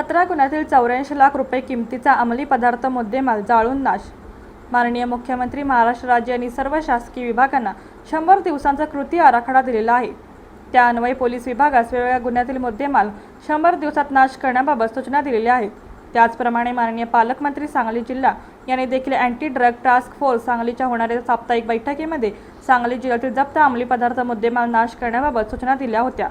सतरा गुन्ह्यातील चौऱ्याऐंशी लाख रुपये किमतीचा अंमली पदार्थ मुद्देमाल जाळून नाश. माननीय मुख्यमंत्री महाराष्ट्र राज्य यांनी सर्व शासकीय विभागांना शंभर दिवसांचा कृती आराखडा दिलेला आहे. त्या अन्वये पोलीस विभागास वेगवेगळ्या गुन्ह्यातील मुद्देमाल शंभर दिवसात नाश करण्याबाबत सूचना दिलेल्या आहेत. त्याचप्रमाणे माननीय पालकमंत्री सांगली जिल्हा यांनी देखील अँटी ड्रग टास्क फोर्स सांगलीच्या होणाऱ्या साप्ताहिक बैठकीमध्ये सांगली जिल्ह्यातील जप्त अंमली पदार्थ मुद्देमाल नाश करण्याबाबत सूचना दिल्या होत्या.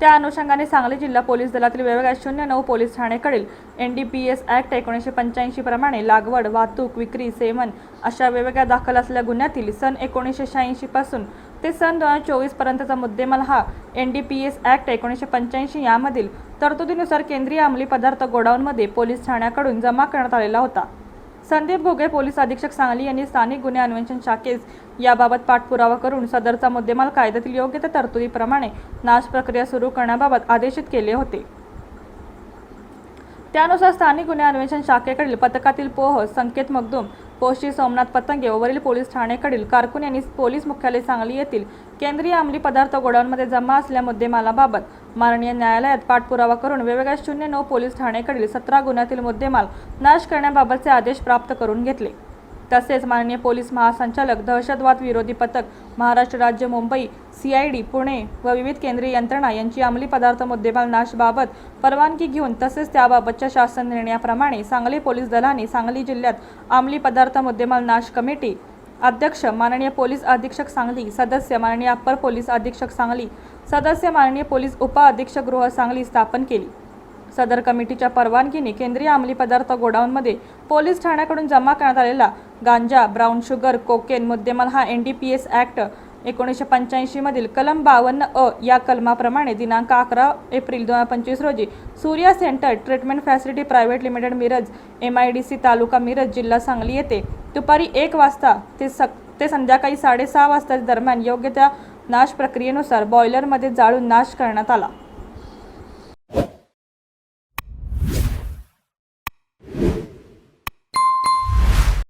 त्या अनुषंगाने सांगली जिल्हा पोलीस दलातील वेगवेगळ्या शून्य नऊ police ठाणेकडील N D P S act एकोणीसशे पंच्याऐंशी प्रमाणे लागवड वाहतूक विक्री सेवन अशा वेगवेगळ्या दाखल असलेल्या गुन्ह्यातील सन एकोणीसशे शहाऐंशीपासून ते सन दोन हजार चोवीसपर्यंतचा मुद्देमाल हा N D P S act एकोणीसशे पंच्याऐंशी यामधील तरतुदीनुसार केंद्रीय अंमली पदार्थ गोडाऊनमध्ये पोलीस ठाण्याकडून जमा करण्यात आलेला होता. संदीप घोगे पोलीस अधीक्षक सांगली यांनी स्थानिक गुन्हे अन्वेषण शाखेस याबाबत पाठपुरावा करून सदरचा मुद्देमाल कायद्यातील योग्य त्या तरतुदीप्रमाणे नाश प्रक्रिया सुरू करण्याबाबत आदेशित केले होते. त्यानुसार स्थानिक गुन्हे अन्वेषण शाखेकडील पथकातील पोह संकेत मगदूम पोशी सोमनाथ पतंगे व वरील पोलीस ठाणेकडील कारकून यांनी पोलीस मुख्यालय सांगली येथील केंद्रीय अंमली पदार्थ गोडाऊनमध्ये जमा असल्या मुद्देमालाबाबत माननीय न्यायालयात पाठपुरावा करून वेगवेगळ्या शून्य नऊ पोलीस ठाणेकडील सतरा गुन्ह्यातील मुद्देमाल नाश करण्याबाबतचे आदेश प्राप्त करून घेतले. तसेच माननीय पोलीस महासंचालक दहशतवाद विरोधी पथक महाराष्ट्र राज्य मुंबई सीआयडी पुणे व विविध केंद्रीय यंत्रणा यांची अंमली पदार्थ मुद्देमाल नाशबाबत परवानगी घेऊन तसेच त्याबाबतच्या शासन निर्णयाप्रमाणे सांगली पोलीस दलाने सांगली जिल्ह्यात अंमली पदार्थ मुद्देमाल नाश कमिटी अध्यक्ष माननीय पोलीस अधीक्षक सांगली सदस्य माननीय अप्पर पोलीस अधीक्षक सांगली सदस्य माननीय पोलीस उपअधीक्षक गृह सांगली स्थापन केली. सदर कमिटीच्या परवानगीने केंद्रीय अंमली पदार्थ गोडाऊनमध्ये पोलीस ठाण्याकडून जमा करण्यात आलेला गांजा ब्राऊन शुगर कोकेन मुद्देमाल हा N D P S act एकोणीसशे पंच्याऐंशीमधील कलम बावन्न अ या कलमाप्रमाणे दिनांक अकरा एप्रिल दोन हजार पंचवीस रोजी Surya centre treatment facility private limited Miraj M I D C तालुका मिरज जिल्हा सांगली येथे दुपारी एक वाजता ते सक ते संध्याकाळी साडेसहा वाजता दरम्यान योग्य त्या नाश प्रक्रियेनुसार बॉयलरमध्ये जाळून नाश करण्यात आला.